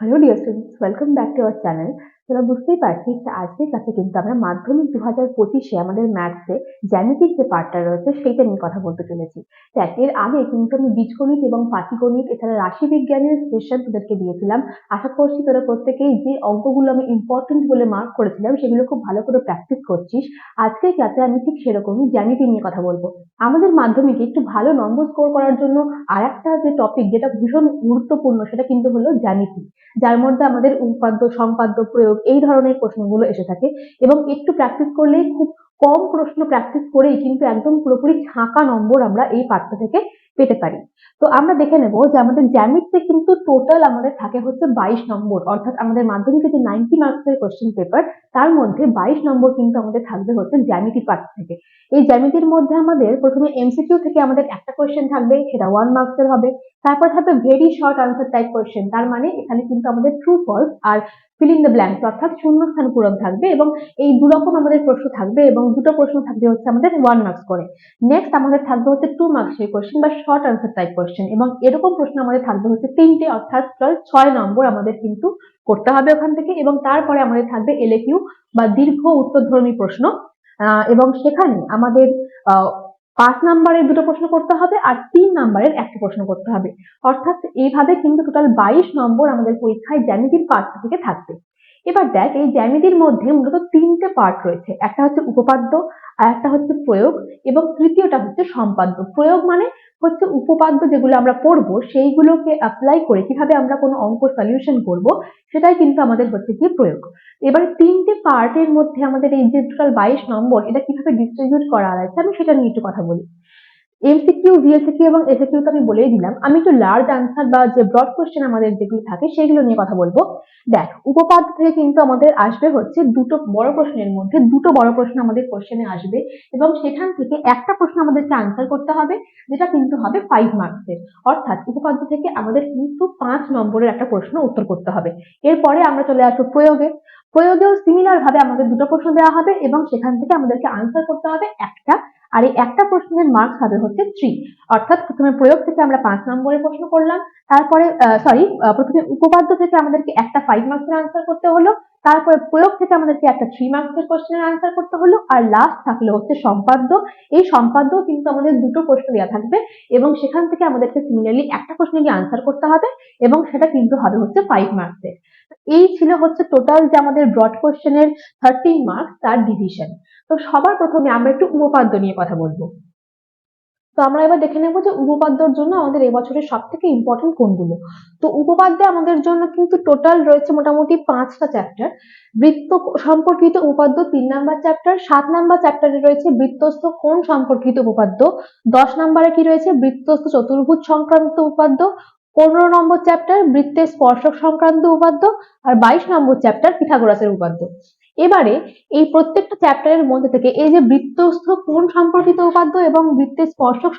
Hello dear students, welcome back to our channel. তোরা বুঝতেই পারছিস আজকের ক্লাসে কিন্তু আমরা মাধ্যমিক দু হাজার পঁচিশে আমাদের ম্যাথসে জ্যামিতিক যে পার্টটা রয়েছে সেইটা নিয়ে কথা বলতে চলেছি। দেখ, এর আগে কিন্তু আমি বীজগণিত এবং পাটিগণিত এছাড়া রাশি বিজ্ঞানের সেশন তোদেরকে দিয়েছিলাম। আশা করছি তোরা প্রত্যেকেই যে অঙ্কগুলো আমি ইম্পর্টেন্ট বলে মার্ক করেছিলাম সেগুলো খুব ভালো করে প্র্যাকটিস করছিস। আজকের ক্লাসে আমি ঠিক সেরকমই জ্যামিতি নিয়ে কথা বলব। আমাদের মাধ্যমিকে একটু ভালো নম্বর স্কোর করার জন্য আর একটা যে টপিক যেটা ভীষণ গুরুত্বপূর্ণ সেটা কিন্তু হলো জ্যামিতি যার মধ্যে আমাদের উপাদ্য সম্পাদ্য প্রয়োগ এই ধরনের প্রশ্নগুলো এসে থাকে এবং একটু প্র্যাকটিস করলেই খুব কম প্রশ্ন প্র্যাকটিস করেই কিন্তু একদম পুরোপুরি ছাঁকা নম্বর আমরা এই পাঠ্য থেকে পেতে পারি। তো আমরা দেখে নেব যে আমাদের জ্যামিতিতে কিন্তু টোটাল আমাদের থাকে হচ্ছে বাইশ নম্বর, অর্থাৎ আমাদের মাধ্যমিকে যে নাইনটি মার্কসের কোশ্চেন পেপার তার মধ্যে বাইশ নম্বর কিন্তু আমাদের থাকবে হচ্ছে জ্যামিতি পার্ট থেকে। এই জ্যামিতির মধ্যে আমাদের প্রথমে এমসিকিউ থেকে আমাদের একটা কোশ্চেন থাকবে, সেটা ওয়ান মার্কসের হবে। তারপর থাকবে very short answer type question তার মানে এখানে কিন্তু আমাদের ট্রু ফলস আর ফিল ইন দ্য ব্ল্যাঙ্কস অর্থাৎ শূন্যস্থান পূরণ থাকবে এবং এই দু রকম আমাদের প্রশ্ন থাকবে এবং দুটো প্রশ্ন থাকবে হচ্ছে আমাদের ওয়ান মার্কস করে। নেক্সট আমাদের থাকবে হচ্ছে টু মার্কসের কোয়েশ্চেন বা শর্ট আনসার টাইপ কোয়েশ্চেন এবং এরকম প্রশ্ন আমাদের থাকবে হচ্ছে তিনটে অর্থাৎ ছয় নম্বর আমাদের কিন্তু করতে হবে ওখান থেকে এবং তারপরে আমাদের থাকবে এলএকিউ বা দীর্ঘ উত্তরধর্মী প্রশ্ন। এবং সেখানে আমাদের পাঁচ নাম্বারের দুটো প্রশ্ন করতে হবে আর তিন নাম্বারের একটা প্রশ্ন করতে হবে। অর্থাৎ এইভাবে কিন্তু টোটাল বাইশ নম্বর আমাদের পরীক্ষায় জ্যামিতির পার্ট থেকে থাকবে। এবার দেখ, এই জ্যামিতির মধ্যে মূলত তিনটে পার্ট রয়েছে। একটা হচ্ছে উপপাদ্য আর একটা হচ্ছে প্রয়োগ এবং তৃতীয়টা হচ্ছে সম্পাদ্য। প্রয়োগ মানে হচ্ছে উপপাদ্য যেগুলো আমরা পড়ব, সেইগুলোকে অ্যাপ্লাই করে কীভাবে আমরা কোনো অঙ্ক সলিউশন করব, সেটাই কিন্তু আমাদের হচ্ছে কি প্রয়োগ। এবার তিনটে পার্টের মধ্যে আমাদের এই যে টোটাল বাইশ নম্বর, এটা কীভাবে ডিস্ট্রিবিউট করা আছে, আমি সেটা নিয়ে একটু কথা বলি। এমসিকিউ ভিএসিকিউ এবং এসিকিউ তো আমি বলেই দিলাম। আমি একটু লার্জ আনসার বা যে ব্রড কোশ্চেন আমাদের যেগুলো থাকে, সেগুলো নিয়ে কথা বলব। দেখ, উপপাদ্য থেকে কিন্তু আমাদের আসবে হচ্ছে দুটো বড় প্রশ্নের মধ্যে দুটো বড় প্রশ্ন আমাদের কোশ্চেনে আসবে এবং সেখান থেকে একটা প্রশ্ন আমাদেরকে আনসার করতে হবে, যেটা কিন্তু হবে ফাইভ মার্কসের অর্থাৎ উপপাদ্য থেকে আমাদের কিন্তু পাঁচ নম্বরের একটা প্রশ্ন উত্তর করতে হবে। এরপরে আমরা চলে আসব প্রয়োগে। প্রয়োগেও সিমিলার ভাবে আমাদের দুটো প্রশ্ন দেওয়া হবে এবং সেখান থেকে আমাদেরকে আনসার করতে হবে একটা। আর এই একটা প্রশ্নের মার্কস হবে হচ্ছে থ্রি অর্থাৎ প্রথমে প্রয়োগ থেকে আমরা পাঁচ নম্বরের প্রশ্ন করলাম। তারপরে সরি প্রথমে উপপাদ্য থেকে আমাদেরকে একটা ফাইভ মার্কসের আনসার করতে হলো। তারপরে প্রয়োগ থেকে আমাদেরকে একটা থ্রি মার্কসের কোশ্চেনের আনসার করতে হলো। আর লাস্ট থাকল হচ্ছে সম্পাদ্য। এই সম্পাদ্য কিন্তু আমাদের দুটো প্রশ্ন দেওয়া থাকবে এবং সেখান থেকে আমাদেরকে সিমিলারলি একটা প্রশ্নে আনসার করতে হবে এবং সেটা কিন্তু হবে হচ্ছে ফাইভ মার্কসের এই ছিল হচ্ছে টোটাল যে আমাদের ব্রড কোশ্চেনের থার্টিন মার্কস তার ডিভিশন তো সবার প্রথমে আমরা একটু উপপাদ্য নিয়ে কথা বলব। তো আমরা এবার দেখে নেব যে উপপাদ্যর জন্য আমাদের এবছরের সব থেকে ইম্পর্টেন্ট কোনগুলো। তো উপপাদ্যে আমাদের জন্য কিন্তু টোটাল রয়েছে মোটামুটি পাঁচটা চ্যাপ্টার বৃত্ত সম্পর্কিত উপপাদ্য তিন নাম্বার চ্যাপ্টার সাত নাম্বার চ্যাপ্টারে রয়েছে বৃত্তস্থ কোণ সম্পর্কিত উপপাদ্য, দশ নাম্বারে কি রয়েছে, বৃত্তস্থ চতুর্ভুজ সংক্রান্ত উপপাদ্য পনেরো নম্বর চ্যাপ্টার বৃত্তের স্পর্শক সংক্রান্ত উপাদ্য আর বাইশ নম্বর চ্যাপ্টার পিথাগোরাসের উপাদ্য এবারে এই প্রত্যেকটা চ্যাপ্টারের মধ্যে থেকে এই যে বৃত্তস্থ কোণ সম্পর্কিত উপাদ্য এবং বৃত্তের স্পর্শক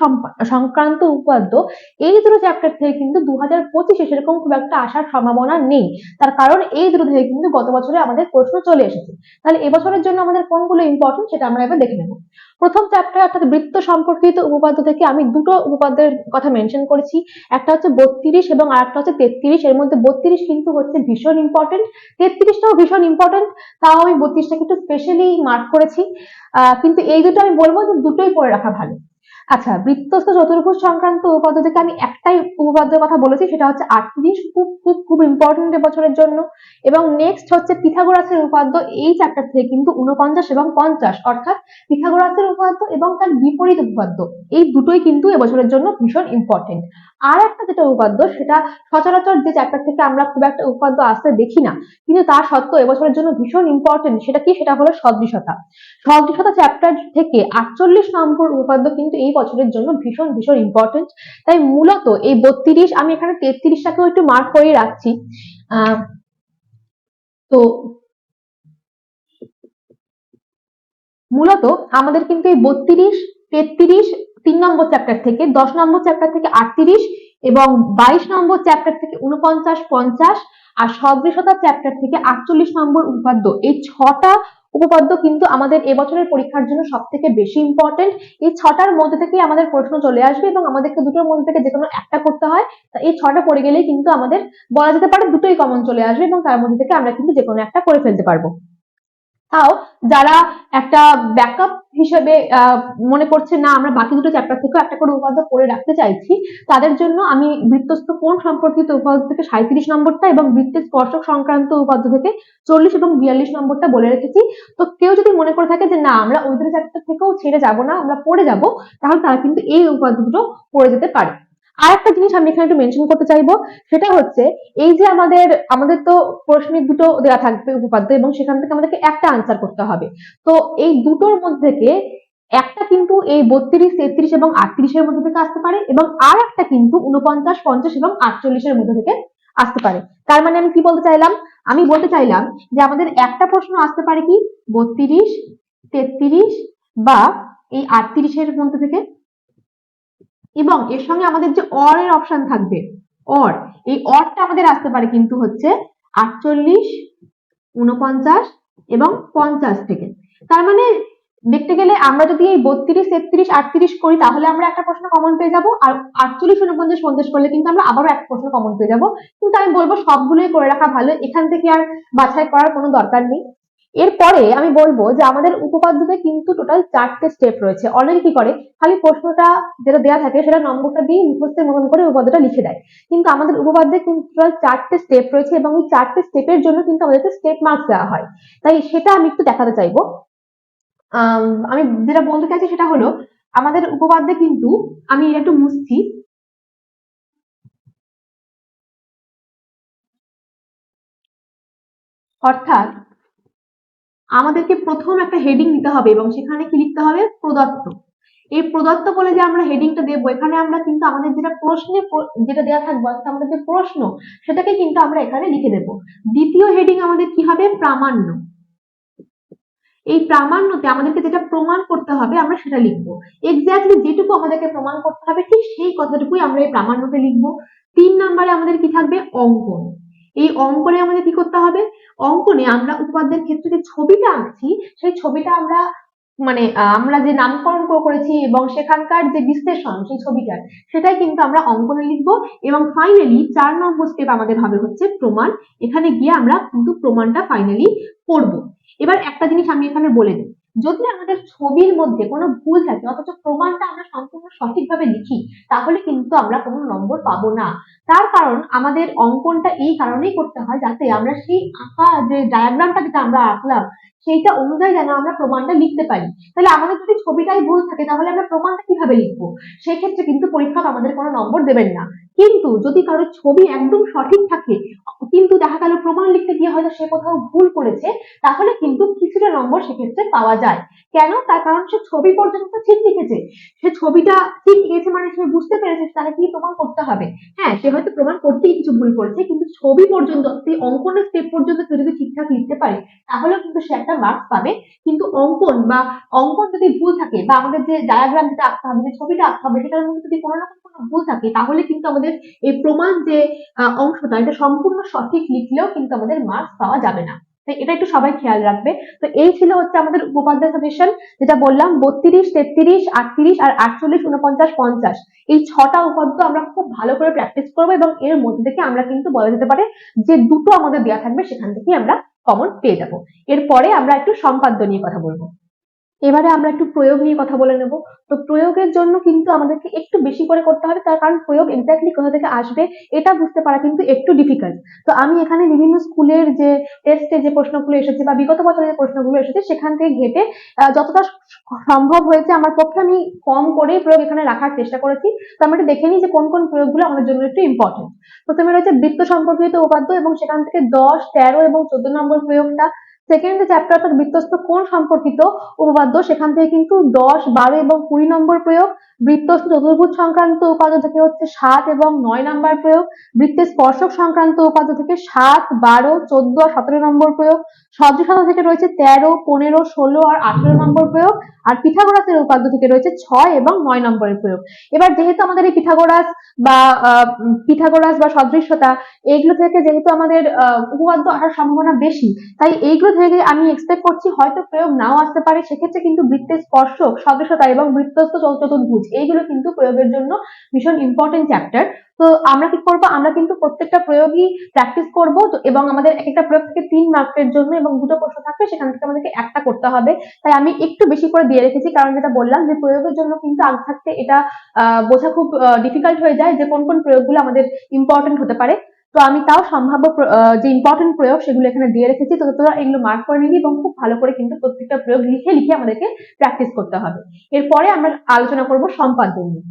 সংক্রান্ত উপাদ্য, এই দুটো চ্যাপ্টার থেকে কিন্তু দু হাজার পঁচিশে সেরকম খুব একটা আসার সম্ভাবনা নেই। তার কারণ এই দুটো থেকে কিন্তু গত বছরে আমাদের প্রশ্ন চলে এসেছে। তাহলে এবছরের জন্য আমাদের কোনগুলো ইম্পর্টেন্ট সেটা আমরা এবার দেখে নেব। প্রথম চ্যাপ্টার অর্থাৎ বৃত্ত সম্পর্কিত উপপাদ্য থেকে আমি দুটো উপপাদ্যের কথা মেনশন করেছি। একটা হচ্ছে বত্রিশ এবং আরেকটা হচ্ছে তেত্রিশ। এর মধ্যে বত্রিশ কিন্তু হচ্ছে ভীষণ ইম্পর্টেন্ট তেত্রিশটাও ভীষণ ইম্পর্টেন্ট তাও আমি বত্রিশটাকে একটু স্পেশালি মার্ক করেছি। কিন্তু এই দুটো আমি বলব যে দুটোই পড়ে রাখা ভালো। আচ্ছা বৃত্তস্থ চতুর্ভুজ সংক্রান্ত উপপাদ্য থেকে আমি একটাই উপপাদ্যের কথা বলেছি, সেটা হচ্ছে আটত্রিশ, খুব খুব খুব ইম্পর্টেন্ট বছরের জন্য। এবং নেক্সট হচ্ছে পিথাগোরাসের উপপাদ্য, এই চ্যাপ্টার থেকে কিন্তু উনপঞ্চাশ এবং পঞ্চাশ। অর্থাৎ পিথাগোরাসের উপপাদ্য এবং তার বিপরীত উপপাদ্য, এই দুটোই কিন্তু এবছরের জন্য ভীষণ ইম্পর্টেন্ট আর একটা যেটা উপপাদ্য, সেটা সচরাচর যে চ্যাপ্টার থেকে আমরা খুব একটা উপপাদ্য আসতে দেখি না, কিন্তু তা সত্ত্বেও এবছরের জন্য ভীষণ ইম্পর্টেন্ট সেটা কি? সেটা হলো সদৃশতা। সদৃশতা চ্যাপ্টার থেকে আটচল্লিশ নম্বর উপপাদ্য কিন্তু এই বছরের জন্য ভীষণ ভীষণ ইম্পর্টেন্ট তাই মূলত এই বত্রিশ, আমি এখানে তেত্রিশটাকেও একটু মার্ক করে রাখছি। তো মূলত আমাদের কিন্তু এই বত্রিশ, তেত্রিশ তিন নম্বর চ্যাপ্টার থেকে দশ নম্বর চ্যাপ্টার থেকে আটত্রিশ এবং বাইশ নম্বর চ্যাপ্টার থেকে উনপঞ্চাশ পঞ্চাশ আর সদৃশতা চ্যাপ্টার থেকে আটচল্লিশ নম্বর উপপাদ্য। এই ছটা উপপাদ্য কিন্তু আমাদের এবছরের পরীক্ষার জন্য সব থেকে বেশি ইম্পর্টেন্ট এই ছটার মধ্যে থেকে আমাদের প্রশ্ন চলে আসবে এবং আমাদেরকে দুটোর মধ্যে থেকে যে কোনো একটা করতে হয়, তা এই ছটা পড়ে গেলেই কিন্তু আমাদের বলা যেতে পারে দুটোই কমন চলে আসবে এবং তার মধ্যে থেকে আমরা কিন্তু যে কোনো একটা করে ফেলতে পারব। তাও যারা একটা ব্যাকআপ হিসেবে মনে করছে, না, আমরা বাকি দুটো চ্যাপ্টার থেকেও একটা করে উপাদ্য করে রাখতে চাইছি, তাদের জন্য আমি বৃত্তস্থ কোণ সম্পর্কিত উপাদ্য থেকে সাঁত্রিশ নম্বরটা এবং বৃত্তের স্পর্শক সংক্রান্ত উপাদ্য থেকে চল্লিশ এবং বিয়াল্লিশ নম্বরটা বলে রেখেছি। তো কেউ যদি মনে করে থাকে যে, না, আমরা ওই দুটো চ্যাপ্টার থেকেও ছেড়ে যাব না, আমরা পড়ে যাব, তাহলে তারা কিন্তু এই উপাদ্য দুটো পড়ে যেতে পারে। আর একটা জিনিস আমি এখানে একটু মেনশন করতে চাইব, সেটা হচ্ছে এই যে আমাদের আমাদের তো প্রশ্নের দুটো দেওয়া থাকবে উপপাদ্য এবং সেখান থেকে আমাদেরকে একটা আনসার করতে হবে। তো এই দুটোর মধ্যে থেকে একটা কিন্তু এই বত্রিশ, তেত্রিশ এবং আটত্রিশের মধ্যে থেকে আসতে পারে এবং আর একটা কিন্তু উনপঞ্চাশ পঞ্চাশ এবং আটচল্লিশের মধ্যে থেকে আসতে পারে। তার মানে আমি কি বলতে চাইলাম? আমি বলতে চাইলাম যে আমাদের একটা প্রশ্ন আসতে পারে কি? বত্রিশ, তেত্রিশ বা এই আটত্রিশের মধ্যে থেকে এবং এর সঙ্গে আমাদের যে অর এর অপশন থাকবে অর এই অরটা আমাদের আসতে পারে কিন্তু হচ্ছে আটচল্লিশ উনপঞ্চাশ এবং পঞ্চাশ থেকে। তার মানে দেখতে গেলে আমরা যদি এই বত্রিশ, তেত্রিশ, আটত্রিশ করি, তাহলে আমরা একটা প্রশ্ন কমন পেয়ে যাব আর আটচল্লিশ উনপঞ্চাশ পঞ্চাশ করলে কিন্তু আমরা আবারও একটা প্রশ্ন কমন পেয়ে যাব। কিন্তু আমি বলব সবগুলোই করে রাখা ভালো। এখান থেকে আর বাছাই করার কোনো দরকার নেই। এরপরে আমি বলব যে আমাদের উপপাদ্যতে কিন্তু টোটাল চারটে স্টেপ রয়েছে। অলরেডি কি করে? খালি প্রশ্নটা যেটা দেওয়া থাকে সেটা নম্বরটা দিয়ে মুখস্থের মতন করে উপপাদ্যটা লিখে দেয়। কিন্তু আমাদের উপপাদ্যে কিন্তু টোটাল চারটে স্টেপ রয়েছে এবং এই চারটে স্টেপের জন্য কিন্তু আমাদেরকে স্টেপ মার্কস দেওয়া হয়। তাই সেটা আমি একটু দেখাতে চাইব। আমি যেটা বলতে চাইছি সেটা হলো, আমাদের উপপাদ্যে কিন্তু আমি এটা একটু মুছছি। অর্থাৎ আমাদেরকে প্রথম একটা হেডিং দিতে হবে এবং সেখানে কি লিখতে হবে? প্রদত্ত। এই প্রদত্ত বলে যে আমরা হেডিংটা দেবো, এখানে আমরা কিন্তু আমাদের যেটা প্রশ্নে যেটা দেওয়া থাকবে আমাদের যে প্রশ্ন, সেটাকে কিন্তু আমরা এখানে লিখে দেবো। দ্বিতীয় হেডিং আমাদের কি হবে? প্রামাণ্য। এই প্রামাণ্যতে আমাদেরকে যেটা প্রমাণ করতে হবে, আমরা সেটা লিখব। এক্স্যাক্টলি যেটুকু আমাদেরকে প্রমাণ করতে হবে, ঠিক সেই কথাটুকুই আমরা এই প্রামাণ্যতে লিখব। তিন নম্বরে আমাদের কি থাকবে? অঙ্কন। এই অঙ্কনে আমাদের কি করতে হবে? অঙ্কনে আমরা উপাদ্যের ক্ষেত্রে যে ছবিটা আঁকছি, সেই ছবিটা আমরা মানে আমরা যে নামকরণ করেছি এবং সেখানকার যে বিশ্লেষণ, সেই ছবিটার, সেটাই কিন্তু আমরা অঙ্কনে লিখব এবং ফাইনালি চার নম্বর স্টেপ আমাদের ভাবে হচ্ছে প্রমাণ। এখানে গিয়ে আমরা কিন্তু প্রমাণটা ফাইনালি করব। এবার একটা জিনিস আমি এখানে বলে দিই। যদি আমাদের ছবির মধ্যে কোনো ভুল থাকে, অথচ প্রমাণটা আমরা সম্পূর্ণ সঠিকভাবে লিখি, তাহলে কিন্তু আমরা কোনো নম্বর পাবো না। তার কারণ আমাদের অঙ্কনটা এই কারণেই করতে হয় যাতে আমরা সেই আঁকা যে ডায়াগ্রামটা যেটা আমরা আঁকলাম সেইটা অনুযায়ী যেন আমরা প্রমাণটা লিখতে পারি। তাহলে আমাদের যদি ছবিটাই ভুল থাকে, তাহলে আমরা প্রমাণটা কীভাবে লিখব? সেক্ষেত্রে কিন্তু পরীক্ষক আমাদের কোনো নম্বর দেবেন না। কিন্তু যদি কারোর ছবি একদম সঠিক থাকে, কিন্তু দেখা গেল প্রমাণ লিখতে গিয়ে হয়তো সে কোথাও ভুল করেছে, তাহলে কিন্তু কিছুটা নম্বর সেক্ষেত্রে পাওয়া যায়। কেন? তার কারণ সে ছবি পর্যন্ত ঠিক লিখেছে। সে ছবিটা ঠিক লিখেছে মানে সে বুঝতে পেরেছে তাকে কি প্রমাণ করতে হবে। হ্যাঁ সে হয়তো প্রমাণ করতেই কিছু ভুল করেছে, কিন্তু ছবি পর্যন্ত, সেই অঙ্কনের স্টেপ পর্যন্ত যদি ঠিকঠাক লিখতে পারে তাহলে কিন্তু সে একটা মার্কস পাবে। কিন্তু অঙ্কন বা অঙ্কন যদি ভুল থাকে বা আমাদের যে ডায়াগ্রাম যেটা আঁকতে হবে, যে ছবিটা আঁকতে হবে, সেটার মধ্যে যদি কোনো রকম কোনো ভুল থাকে, তাহলে কিন্তু আমাদের এই প্রমাণ যে অংশটা, এটা সম্পূর্ণ সঠিক লিখলেও কিন্তু আমাদের মার্কস পাওয়া যাবে না। তাই এটা একটু সবাই খেয়াল রাখবে। তো এই ছিল হচ্ছে আমাদের উপপাদ্য সাজেশন যেটা বললাম বত্রিশ, তেত্রিশ, আটত্রিশ আর আটচল্লিশ উনপঞ্চাশ পঞ্চাশ। এই ছটা উপাদ্য আমরা খুব ভালো করে প্র্যাকটিস করব এবং এর মধ্যে থেকে আমরা কিন্তু বলা যেতে পারে যে দুটো আমাদের দেওয়া থাকবে, সেখান থেকে আমরা কমন পেয়ে যাব। এরপরে আমরা একটু সম্পাদ্য নিয়ে কথা বলব। এবারে আমরা একটু প্রয়োগ নিয়ে কথা বলে নেব। তো প্রয়োগের জন্য কিন্তু আমাদেরকে একটু বেশি করে করতে হবে, তার কারণ প্রয়োগ এক্স্যাক্টলি কোথা থেকে আসবে এটা বুঝতে পারা কিন্তু একটু ডিফিকাল্ট তো আমি এখানে বিভিন্ন স্কুলের যে টেস্টে যে প্রশ্নগুলো এসেছে বা বিগত বছরের যে প্রশ্নগুলো এসেছে, সেখান থেকে ঘেটে যতটা সম্ভব হয়েছে আমার পক্ষে আমি কম করে প্রয়োগ এখানে রাখার চেষ্টা করেছি। তো আমরা একটু দেখে নিই যে কোন কোন প্রয়োগগুলো আমাদের জন্য একটু ইম্পর্টেন্ট প্রথমে রয়েছে বৃত্ত সম্পর্কিত উপাদ্য এবং সেখান থেকে দশ, তেরো এবং চোদ্দ নম্বর প্রয়োগটা সেকেন্ড চ্যাপ্টার অর্থাৎ বৃত্তস্থ কোণ সম্পর্কিত উপপাদ্য। সেখান থেকে কিন্তু দশ, বারো এবং কুড়ি নম্বর প্রয়োগ। বৃত্তস্থ চতুর্ভুজ সংক্রান্ত উপাদ্য থেকে হচ্ছে সাত এবং নয় নম্বর প্রয়োগ। বৃত্তের স্পর্শক সংক্রান্ত উপাদ্য থেকে সাত, বারো, চোদ্দ আর সতেরো নম্বর প্রয়োগ। সদৃশতা থেকে রয়েছে তেরো, পনেরো, ষোলো আর আঠেরো নম্বর প্রয়োগ। আর পিথাগোরাসের উপাদ্য থেকে রয়েছে ছয় এবং নয় নম্বরের প্রয়োগ। এবার যেহেতু আমাদের এই পিথাগোরাস বা পিথাগোরাস বা সদৃশ্যতা, এইগুলো থেকে যেহেতু আমাদের উপপাদ্য আসার সম্ভাবনা বেশি, তাই এইগুলো থেকে আমি এক্সপেক্ট করছি হয়তো প্রয়োগ নাও আসতে পারে। সেক্ষেত্রে কিন্তু বৃত্তের স্পর্শক সদৃশতা এবং বৃত্তস্থ চতুর্ভুজ এইগুলো কিন্তু প্রয়োগের জন্য ভীষণ ইম্পর্টেন্ট চ্যাপ্টার তো আমরা কি করব? আমরা কিন্তু প্রত্যেকটা প্রয়োগই প্র্যাকটিস করব। এবং আমাদের এক একটা প্রয়োগ থেকে তিন মার্কের জন্য এবং দুটো প্রশ্ন থাকবে, সেখান থেকে আমাদেরকে একটা করতে হবে। তাই আমি একটু বেশি করে দিয়ে রেখেছি, কারণ যেটা বললাম যে প্রয়োগের জন্য কিন্তু আগে থাকতে এটা বোঝা খুব ডিফিকাল্ট হয়ে যায় যে কোন কোন প্রয়োগগুলো আমাদের ইম্পর্টেন্ট হতে পারে। তো আমি তাও সম্ভাব্য যে ইম্পর্টেন্ট প্রয়োগ সেগুলো এখানে দিয়ে রেখেছি। তো তোরা এগুলো মার্ক করে নিবি এবং খুব ভালো করে কিন্তু প্রত্যেকটা প্রয়োগ লিখে লিখে আমাদেরকে প্র্যাকটিস করতে হবে। এরপরে আমরা আলোচনা করব সম্পাদ্য নিয়ে।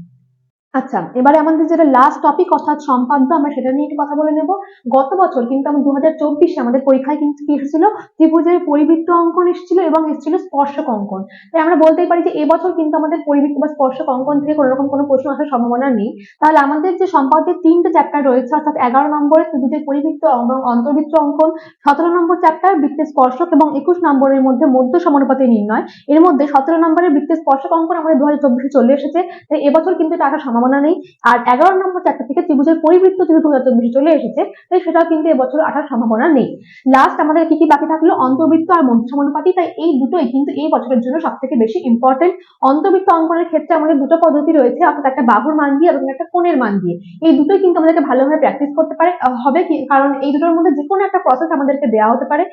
আচ্ছা এবারে আমাদের যেটা লাস্ট টপিক অর্থাৎ সম্পাদ্য, আমরা সেটা নিয়ে একটু কথা বলে নেব। গত বছর কিন্তু আমরা দু হাজার চব্বিশে আমাদের পরীক্ষায় কিন্তু কি এসেছিল? ত্রিভুজের পরিবৃত্ত অঙ্কন এসেছিল এবং এসেছিল স্পর্শক অঙ্কন। তাই আমরা বলতেই পারি যে এবছর কিন্তু আমাদের পরিবৃত্ত বা স্পর্শক অঙ্কন থেকে কোনো রকম কোনো প্রশ্ন আসার সম্ভাবনা নেই। তাহলে আমাদের যে সম্পাদ্যের তিনটে চ্যাপ্টার রয়েছে, অর্থাৎ এগারো নম্বরে ত্রিভুজের পরিবৃত্ত এবং অন্তর্বৃত্ত অঙ্কন, সতেরো নম্বর চ্যাপ্টার বৃত্তের স্পর্শক এবং একুশ নম্বরের মধ্যে মধ্য সমানুপাতি নির্ণয়। এর মধ্যে সতেরো নম্বরের বৃত্তের স্পর্শক অঙ্কন আমাদের দু হাজার চব্বিশে চলে এসেছে। তাই এবছর কিন্তু এটা আসার সম্ভাবনা নেই। আর এগারো নম্বর চ্যাপ্টার থেকে ত্রিভুজের পরিবৃত্ত যেহেতু দু হাজার চলে এসেছে, তাই সেটাও কিন্তু এবছর আসার সম্ভাবনা নেই। লাস্ট আমাদের কি কি বাকি থাকল? অন্তর্বৃত্ত আর মধ্য সমানুপাতি তাই এই দুটোই কিন্তু এই বছরের জন্য সব থেকে বেশি ইম্পর্টেন্ট অন্তর্বৃত্ত অঙ্কনের ক্ষেত্রে আমাদের দুটো পদ্ধতি রয়েছে, অর্থাৎ একটা বাহুর মান দিয়ে এবং একটা কোণের মান দিয়ে। এই দুটোই কিন্তু আমাদেরকে ভালোভাবে প্র্যাকটিস করতে পারে হবে কি? কারণ এই দুটোর মধ্যে যে কোনো একটা প্রসেস আমাদেরকে দেওয়া হতে পারে।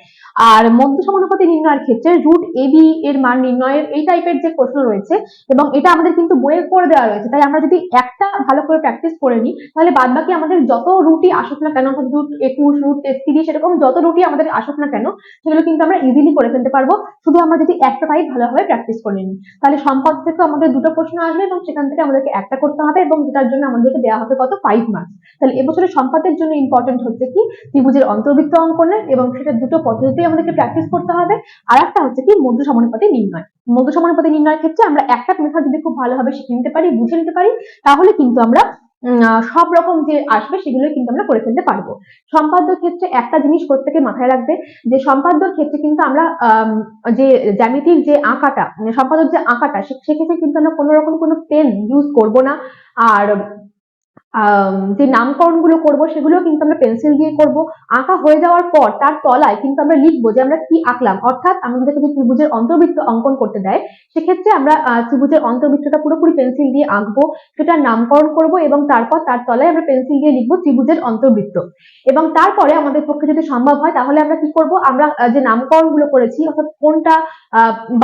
আর মধ্য সমানুপাতি নির্ণয়ের ক্ষেত্রে রুট এ বি এর মান নির্ণয়ের এই টাইপের যে প্রশ্ন রয়েছে, এবং এটা আমাদের কিন্তু বইয়ে করে দেওয়া রয়েছে। তাই আমরা যদি একটা ভালো করে প্র্যাকটিস করে নিই, তাহলে বাদ বাকি আমাদের যত রুটই আসুক না কেন রুট একুশ, রুট, তেত্রিশ, এরকম যত রুটই আমাদের আসুক না কেন, সেগুলো কিন্তু আমরা ইজিলি করে ফেলতে পারব। শুধু আমরা যদি একটা টাইপ ভালোভাবে প্র্যাকটিস করে নিই। তাহলে সম্পদ থেকে আমাদের দুটো প্রশ্ন আসবে এবং সেখান থেকে আমাদেরকে একটা করতে হবে এবং যেটার জন্য আমাদেরকে দেওয়া হবে কত? ফাইভ মার্কস তাহলে এবছরের সম্পাদের জন্য ইম্পর্টেন্ট হচ্ছে কি? ত্রিভুজের অন্তর্বৃত্ত অঙ্কনের এবং সেটা দুটো পদ্ধতিতে আমাদেরকে প্র্যাকটিস করতে হবে। আর একটা হচ্ছে কি? মধ্য সমানুপাতি নির্ণয়। মধ্য সমানুপাতি নির্ণয়ের ক্ষেত্রে আমরা একটা মেথড যদি খুব ভালোভাবে শিখে নিতে পারি, বুঝে নিতে পারি তাহলে কিন্তু আমরা সব রকম যে আসবে সেগুলো কিন্তু আমরা করে ফেলতে পারব। সম্পাদ্য ক্ষেত্রে একটা জিনিস প্রত্যেকে মাথায় রাখবে যে সম্পাদ্যর ক্ষেত্রে কিন্তু আমরা আম, যে জ্যামিতিক যে আঁকাটা মানে সম্পাদক যে আঁকাটা সেক্ষেত্রে কিন্তু আমরা কোনো রকম কোনো পেন ইউজ করব না। আর যে নামকরণগুলো করব সেগুলো কিন্তু আমরা পেন্সিল দিয়ে করব। আঁকা হয়ে যাওয়ার পর তার তলায় কিন্তু আমরা লিখব যে আমরা কি আঁকলাম। অর্থাৎ আমাদেরকে যদি ত্রিভুজের অন্তর্বৃত্ত অঙ্কন করতে দেয়, সেক্ষেত্রে আমরা ত্রিভুজের অন্তর্বৃত্তটা পুরোপুরি পেন্সিল দিয়ে আঁকবো, সেটার নামকরণ করব এবং তারপর তার তলায় আমরা পেন্সিল দিয়ে লিখব ত্রিভুজের অন্তর্বৃত্ত। এবং তারপরে আমাদের পক্ষে যদি সম্ভব হয়, তাহলে আমরা কি করব? আমরা যে নামকরণগুলো করেছি, অর্থাৎ কোনটা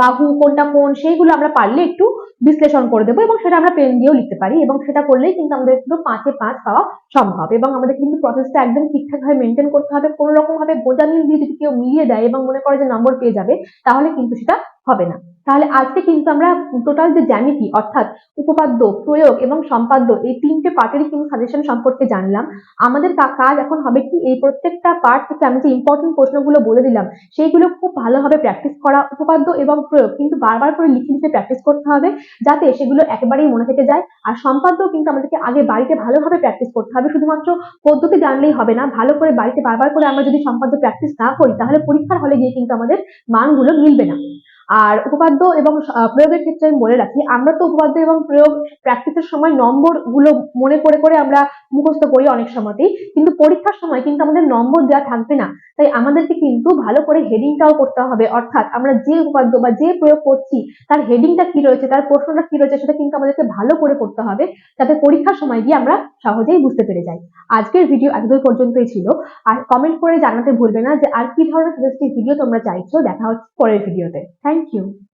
বাহু, কোনটা কোন, সেইগুলো আমরা পারলে একটু বিশ্লেষণ করে দেবো এবং সেটা আমরা পেন দিয়েও লিখতে পারি এবং সেটা করলেই কিন্তু আমাদের কিন্তু পাঁচে পাঁচ পাওয়া সম্ভব এবং আমাদের কিন্তু প্রসেসটা একদম ঠিকঠাক ভাবে মেনটেন করতে হবে। কোনো রকম ভাবে গোজা মিল দিয়ে যদি কেউ মিলিয়ে দেয় এবং মনে করে যে নম্বর পেয়ে যাবে, তাহলে কিন্তু সেটা হবে না। তাহলে আজকে কিন্তু আমরা টোটাল যে জ্যামিতি, অর্থাৎ উপপাদ্য, প্রয়োগ এবং সম্পাদ্য, এই তিনটে পার্টেরই কিন্তু সাজেশন সম্পর্কে জানলাম। আমাদের কাজ এখন হবে কি, এই প্রত্যেকটা পার্ট থেকে আমি যে ইম্পর্টেন্ট প্রশ্নগুলো বলে দিলাম, সেইগুলো খুব ভালোভাবে প্র্যাকটিস করা, উপপাদ্য এবং প্রয়োগ কিন্তু বারবার করে লিখে লিখে প্র্যাকটিস করতে হবে, যাতে সেগুলো একেবারেই মনে থেকে যায়। আর সম্পাদ্য কিন্তু আমাদেরকে আগে বাড়িতে ভালোভাবে প্র্যাকটিস করতে হবে, শুধুমাত্র পদ্ধতি জানলেই হবে না, ভালো করে বাড়িতে বারবার করে আমরা যদি সম্পাদ্য প্র্যাকটিস না করি, তাহলে পরীক্ষার হলে গিয়ে কিন্তু আমাদের মানগুলো মিলবে না। আর উপপাদ্য এবং প্রয়োগের ক্ষেত্রে আমি বলে রাখি, আমরা তো উপপাদ্য এবং প্রয়োগ প্র্যাকটিসের সময় নম্বরগুলো মনে করে করে আমরা মুখস্থ করি অনেক সময়তেই, কিন্তু পরীক্ষার সময় কিন্তু আমাদের নম্বর দেওয়া থাকবে না। তাই আমাদেরকে কিন্তু ভালো করে হেডিংটাও করতে হবে। অর্থাৎ আমরা যে উপাদ্য বা যে প্রয়োগ করছি, তার হেডিংটা কি রয়েছে, তার প্রশ্নটা কি রয়েছে, সেটা কিন্তু আমাদেরকে ভালো করে করতে হবে, যাতে পরীক্ষার সময় গিয়ে আমরা সহজেই বুঝতে পেরে যাই। আজকের ভিডিও এতদূর পর্যন্তই ছিল। আর কমেন্ট করে জানাতে ভুলবে না যে, আর কি ধরনের ভিডিও তোমরা চাইছো? দেখা হচ্ছে পরের ভিডিওতে থ্যাংক thank you.